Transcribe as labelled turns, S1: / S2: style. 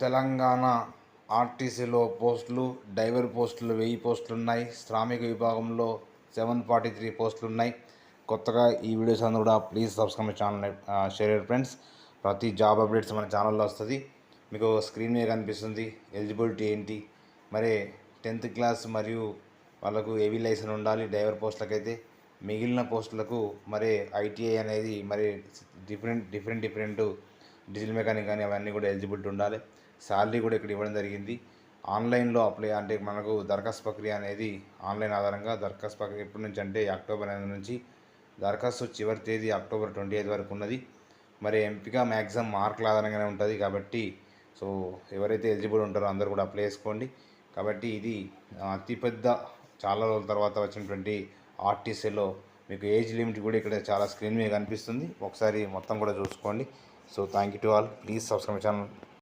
S1: తెలంగాణ ఆర్టీసీలో పోస్టులు డ్రైవర్ పోస్టులు వెయ్యి పోస్టులు ఉన్నాయి శ్రామిక విభాగంలో సెవెన్ ఫార్టీ త్రీ పోస్టులు ఉన్నాయి కొత్తగా ఈ వీడియోస్ అందరూ కూడా please subscribe channel share friends ప్రతి జాబ్ అప్డేట్స్ మన ఛానల్లో వస్తుంది. మీకు స్క్రీన్ మీద కనిపిస్తుంది. ఎలిజిబిలిటీ ఏంటి? మరి టెన్త్ క్లాస్ మరియు వాళ్ళకు ఏవీ లైసెన్స్ ఉండాలి. డ్రైవర్ పోస్టులకైతే మిగిలిన పోస్టులకు మరి ఐటీఐ అనేది మరి different different different diesel mechanic కానీ అవన్నీ కూడా ఎలిజిబిలిటీ ఉండాలి. శాలరీ కూడా ఇక్కడ ఇవ్వడం జరిగింది. ఆన్లైన్లో అప్లై అంటే మనకు దరఖాస్తు ప్రక్రియ అనేది ఆన్లైన్ ఆధారంగా దరఖాస్తు ప్రక్రియ ఎప్పటి నుంచి అంటే అక్టోబర్ ఎనిమిది నుంచి దరఖాస్తు చివరి తేదీ అక్టోబర్ ట్వంటీ ఎయిత్ వరకు ఉన్నది. మరి ఎంపిక మ్యాక్సిమం మార్కుల ఆధారంగానే ఉంటుంది కాబట్టి సో ఎవరైతే ఎలిజిబుల్ ఉంటారో అందరూ కూడా అప్లై చేసుకోండి. కాబట్టి ఇది అతిపెద్ద చాలా రోజుల తర్వాత వచ్చినటువంటి ఆర్టీసీలో మీకు ఏజ్ లిమిట్ కూడా ఇక్కడ చాలా స్క్రీన్ మీద కనిపిస్తుంది. ఒకసారి మొత్తం కూడా చూసుకోండి. So thank you to all please subscribe channel